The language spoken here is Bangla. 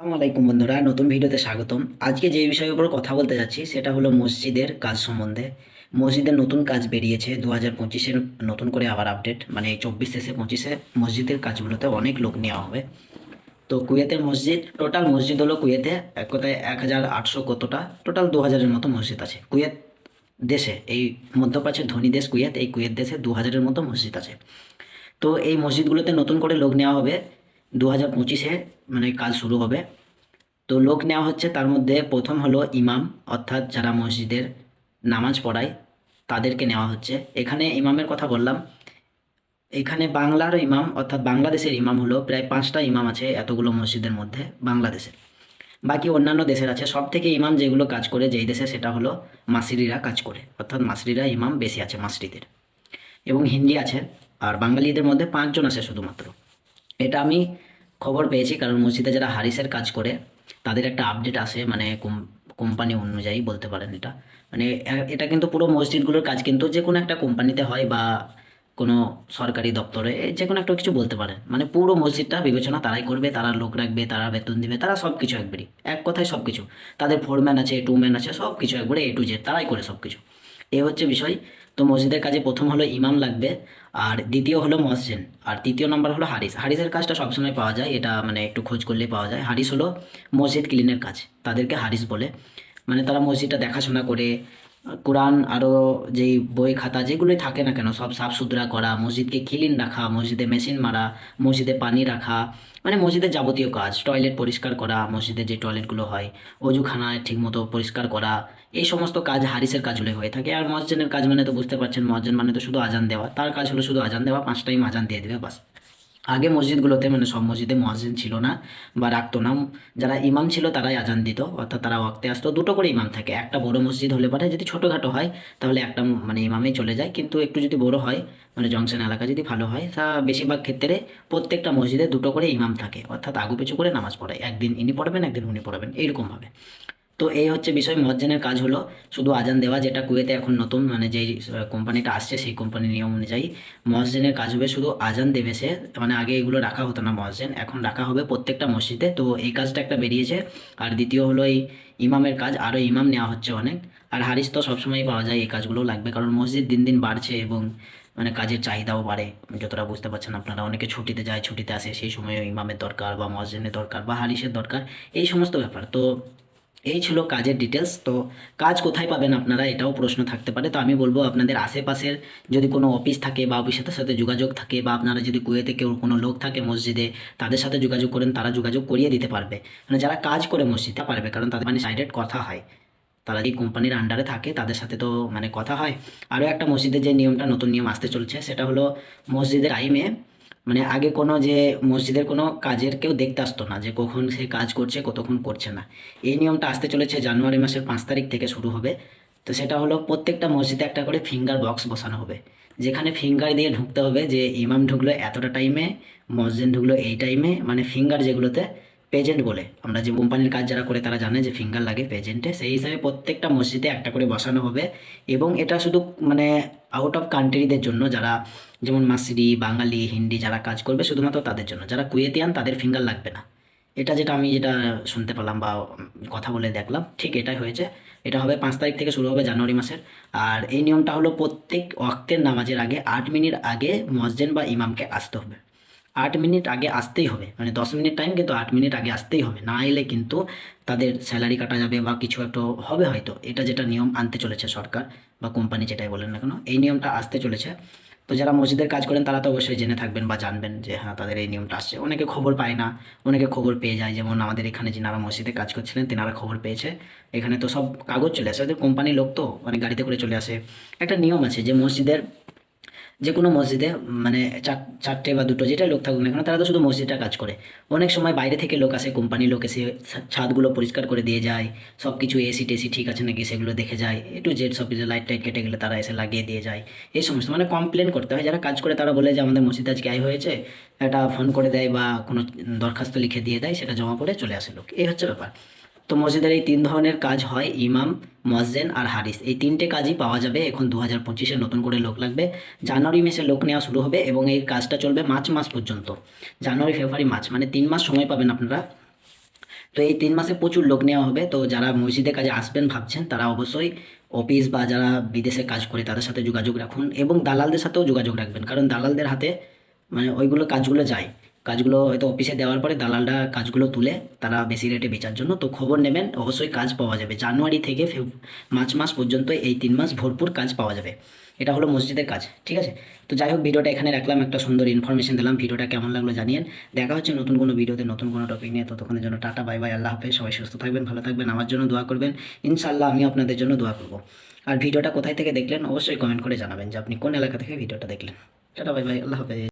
আসসালামু আলাইকুম বন্ধুরা, নতুন ভিডিওতে স্বাগতম। আজকে যে বিষয়ের উপর কথা বলতে যাচ্ছি, সেটা হলো মসজিদের কাজ সম্বন্ধে। মসজিদের নতুন কাজ বেরিয়েছে দু হাজার পঁচিশের নতুন করে আবার আপডেট মানে চব্বিশ শেষে পঁচিশে মসজিদের কাজগুলোতে অনেক লোক নেওয়া হবে। তো কুয়েতের মসজিদ টোটাল মসজিদ হলো কুয়েতে এক কথায় এক হাজার আটশো কতটা? টোটাল দু হাজারের মতো মসজিদ আছে। কুয়েত দেশে, এই মধ্যপ্রাচ্যের ধনী দেশ কুয়েত, এই কুয়েত দেশে দু হাজারের মতো মসজিদ আছে। তো এই মসজিদগুলোতে নতুন করে লোক নেওয়া হবে। দু হাজার পঁচিশে মানে কাজ শুরু হবে। তো লোক নেওয়া হচ্ছে, তার মধ্যে প্রথম হলো ইমাম, অর্থাৎ যারা মসজিদের নামাজ পড়ায়, তাদেরকে নেওয়া হচ্ছে। এখানে ইমামের কথা বললাম। এখানে বাংলার ইমাম, অর্থাৎ বাংলাদেশের ইমাম হলো প্রায় পাঁচটা ইমাম আছে এতগুলো মসজিদের মধ্যে বাংলাদেশের বাকি অন্যান্য দেশের আছে সব থেকে ইমাম যেগুলো কাজ করে যেই দেশে, সেটা হলো মাসরিরা কাজ করে, অর্থাৎ মাসরিরা ইমাম বেশি আছে মাসরিদের এবং হিন্দি আছে, আর বাঙালিদের মধ্যে পাঁচজন আছে শুধুমাত্র। এটা আমি খবর পেয়েছি, কারণ মসজিদে যারা হারিসের কাজ করে, তাদের একটা আপডেট আসে মানে কোম্পানি অনুযায়ী বলতে পারেন এটা। মানে এটা কিন্তু পুরো মসজিদগুলোর কাজ, কিন্তু যে কোনো একটা কোম্পানিতে হয় বা কোনো সরকারি দপ্তরে যে কোনো একটা কিছু বলতে পারেন। মানে পুরো মসজিদটা বিবেচনা তারাই করবে, তারা লোক রাখবে, তারা বেতন দিবে, তারা সব কিছু একবারই। এক কথায় সব কিছু তাদের ফোরম্যান আছে টু ম্যান আছে সব কিছু একবারে এ টু জেড তারাই করে সব কিছু এ হচ্ছে বিষয়, তো মসজিদের কাজে প্রথম হলো ইমাম লাগবে, আর দ্বিতীয় হলো মসজিদ, আর তৃতীয় নম্বর হলো হারিস। হারিসের কাজটা সবসময় পাওয়া যায়, এটা মানে একটু খোঁজ করলেই পাওয়া যায়। হারিস হলো মসজিদ ক্লিনের কাজ, তাদেরকে হারিস বলে। মানে তারা মসজিদটা দেখাশোনা করে কোরআন আরও যেই বই খাতা যেগুলোই থাকে না কেন, সব সাফ সুতরা করা, মসজিদকে ক্লিন রাখা, মসজিদে মেশিন মারা, মসজিদে পানি রাখা মানে মসজিদের যাবতীয় কাজ টয়লেট পরিষ্কার করা, মসজিদে যে টয়লেটগুলো হয় অজুখানা ঠিকমতো পরিষ্কার করা, এই সমস্ত কাজ হারিসের কাজগুলো হয়ে থাকে। আর মসজিদের কাজ মানে তো বুঝতে পারছেন, মসজিদ মানে তো শুধু আজান দেওয়া, তার কাজ হলো শুধু আজান দেওয়া পাঁচ টাইম আজান দিয়ে দেবে, বাস। আগে মসজিদগুলোতে মানে সব মসজিদে মসজিদ ছিল না বা রাখতো না। যারা ইমাম ছিল তারাই আজান দিত, অর্থাৎ তারা ওয়াক্তে আসতো। দুটো করে ইমাম থাকে, একটা বড় মসজিদ হলে পারে, যদি ছোটোখাটো হয় তাহলে একটা মানে ইমামেই চলে যায়। কিন্তু একটু যদি বড় হয় মানে জংশন এলাকা যদি ভালো হয়, তা বেশিরভাগ ক্ষেত্রে প্রত্যেকটা মসজিদে দুটো করে ইমাম থাকে, অর্থাৎ আগু পিছু করে নামাজ পড়ায় একদিন ইনি পড়বেন, একদিন উনি পড়বেন, এইরকমভাবে। তো এই হচ্ছে বিষয়। মজ্জেনের কাজ হলো শুধু আজান দেওয়া, যেটা কুয়েতে এখন নতুন মানে যেই কোম্পানিটা আসছে, সেই কোম্পানির নিয়ম অনুযায়ী মসজিদের কাজ হবে শুধু আজান দেবে সে। মানে আগে এগুলো রাখা হতো না মসজিদ এখন রাখা হবে প্রত্যেকটা মসজিদে। তো এই কাজটা একটা বেরিয়েছে। আর দ্বিতীয় হলো এই ইমামের কাজ, আরও ইমাম নেওয়া হচ্ছে অনেক। আর হারিস তো সবসময় পাওয়া যায়, এই কাজগুলো লাগবে। কারণ মসজিদ দিন দিন বাড়ছে এবং মানে কাজের চাহিদাও বাড়ে। যতটা বুঝতে পারছেন আপনারা, অনেকে ছুটিতে যায়, ছুটিতে আসে, সেই সময় ইমামের দরকার বা মসজিদের দরকার বা হারিসের দরকার, এই সমস্ত ব্যাপার। তো এই ছিল কাজের ডিটেলস তো কাজ কোথায় পাবেন আপনারা এটাও প্রশ্ন থাকতে পারে। তো আমি বলব আপনাদের আশেপাশের যদি কোনো অফিস থাকে বা অফিসের সাথে যোগাযোগ থাকে বা আপনারা যদি কুয়েতে কেউ কোনো লোক থাকে মসজিদে, তাদের সাথে যোগাযোগ করেন, তারা যোগাযোগ করিয়ে দিতে পারবে। মানে যারা কাজ করে মসজিদে পারবে, কারণ তাদের মানে সাইডেড কথা হয়। তারা এই কোম্পানির আন্ডারে থাকে, তাদের সাথে তো মানে কথা হয়। আরও একটা মসজিদের যে নিয়মটা নতুন নিয়ম আসতে চলছে, সেটা হলো মসজিদের টাইমে মানে আগে কোনো যে মসজিদের কোনো কাজের কেউ দেখতে আসতো না যে কখন সে কাজ করছে, কতক্ষণ করছে না। এই নিয়মটা আসতে চলেছে জানুয়ারি মাসের পাঁচ তারিখ থেকে শুরু হবে। তো সেটা হলো প্রত্যেকটা মসজিদে একটা করে ফিঙ্গার বক্স বসানো হবে। যেখানে ফিঙ্গার দিয়ে ঢুকতে হবে যে ইমাম ঢুকলো এতটা টাইমে মসজিদ ঢুকলো এই টাইমে মানে ফিঙ্গার যেগুলোতে পেজেন্ট বলে। আমরা যে কোম্পানির কাজ যারা করে তারা জানে যে ফিঙ্গার লাগে পেজেন্টে। সেই হিসাবে প্রত্যেকটা মসজিদে একটা করে বসানো হবে এবং এটা শুধু মানে আউট অফ কান্ট্রিদের জন্য যারা যেমন মাসিরি, বাঙালি, হিন্দি যারা কাজ করবে শুধুমাত্র তাদের জন্য। যারা কুয়েতিয়ান তাদের ফিঙ্গার লাগবে না। এটা যেটা আমি যেটা শুনতে পেলাম বা কথা বলে দেখলাম, ঠিক এটাই হয়েছে। এটা হবে পাঁচ তারিখ থেকে শুরু হবে জানুয়ারি মাসের। আর এই নিয়মটা হলো প্রত্যেক ওয়াক্তের নামাজের আগে আট মিনিট আগে মসজিদ বা ইমামকে আসতে হবে। আট মিনিট আগে আসতেই হবে। মানে দশ মিনিট টাইম কিন্তু আট মিনিট আগে আসতেই হবে। না এলে কিন্তু তাদের স্যালারি কাটা যাবে বা কিছু একটা হবে হয়তো। এটা যেটা নিয়ম আনতে চলেছে সরকার বা কোম্পানি যেটাই বলেন না কেন, এই নিয়মটা আসতে চলেছে। তো যারা মসজিদের কাজ করেন তারা তো অবশ্যই জেনে থাকবেন বা জানবেন যে হ্যাঁ তাদের এই নিয়মটা আসছে। অনেকে খবর পায় না, অনেকে খবর পেয়ে যায়। যেমন আমাদের এখানে যিনারা মসজিদে কাজ করছিলেন তেনারা খবর পেয়েছে। এখানে তো সব কাগজ চলে আসে। কোম্পানির লোক তো মানে গাড়িতে করে চলে আসে। একটা নিয়ম আছে যে মসজিদের যে কোনো মসজিদে মানে চার- চারটে বা দুটো যেটা লোক থাকুক না কেন, তারা তো শুধু মসজিদটা কাজ করে। অনেক সময় বাইরে থেকে লোক আসে, কোম্পানির লোক এসে ছাদগুলো পরিষ্কার করে দিয়ে যায় সব কিছু এসি টেসি ঠিক আছে নাকি সেগুলো দেখে যায় একটু জেড সব কিছু লাইট টাইট কেটে গেলে তারা এসে লাগিয়ে দিয়ে যায়। এই সমস্ত মানে কমপ্লেন করতে হয়। যারা কাজ করে তারা বলে যে, আমাদের মসজিদ আজকে আয় হয়েছে, একটা ফোন করে দেয় বা কোনো দরখাস্ত লিখে দিয়ে দেয়, সেটা জমা করে চলে আসে লোক। এই হচ্ছে ব্যাপার। তো মসজিদের এই তিন ধরনের কাজ হয়, ইমাম মসজেন আর হারিস এই তিনটে কাজই পাওয়া যাবে এখন দু হাজার পঁচিশে নতুন করে লোক লাগবে। জানুয়ারি মাসে লোক নেওয়া শুরু হবে এবং এই কাজটা চলবে মার্চ মাস পর্যন্ত। জানুয়ারি, ফেব্রুয়ারি, মার্চ মানে তিন মাস সময় পাবেন আপনারা। তো এই তিন মাসে প্রচুর লোক নেওয়া হবে। তো যারা মসজিদের কাজে আসবেন ভাবছেন, তারা অবশ্যই অফিস বা যারা বিদেশে কাজ করে, তাদের সাথে যোগাযোগ রাখুন এবং দালালদের সাথেও যোগাযোগ রাখবেন। কারণ দালালদের হাতে মানে ওইগুলো কাজগুলো যায়। কাজগুলো হয়তো অফিসে দেওয়ার পরে দালালরা কাজগুলো তুলে তারা বেশি রেটে বেচার জন্য তো খবর নেবেন, অবশ্যই কাজ পাওয়া যাবে। জানুয়ারি থেকে মার্চ মাস পর্যন্ত এই তিন মাস ভরপুর কাজ পাওয়া যাবে। এটা হলো মসজিদের কাজ, ঠিক আছে? তো যাই হোক, ভিডিওটা এখানে রাখলাম, একটা সুন্দর ইনফরমেশন দিলাম, ভিডিওটা কেমন লাগল জানিয়েন। দেখা হচ্ছে নতুন কোনো ভিডিওতে, নতুন কোনো টপিক নিয়ে, ততক্ষণের জন্য টাটা বাই বাই আল্লাহ হাফেজ, সবাই সুস্থ থাকবেন, ভালো থাকবেন, আমার জন্য দোয়া করবেন। ইনশাল্লাহ আমি আপনাদের জন্য দোয়া করব। আর ভিডিওটা কোথায় থেকে দেখলেন, অবশ্যই কমেন্ট করে জানাবেন যে আপনি কোন এলাকা থেকে ভিডিওটা দেখলেন। টাটা বাই বাই আল্লাহ হাফেজ।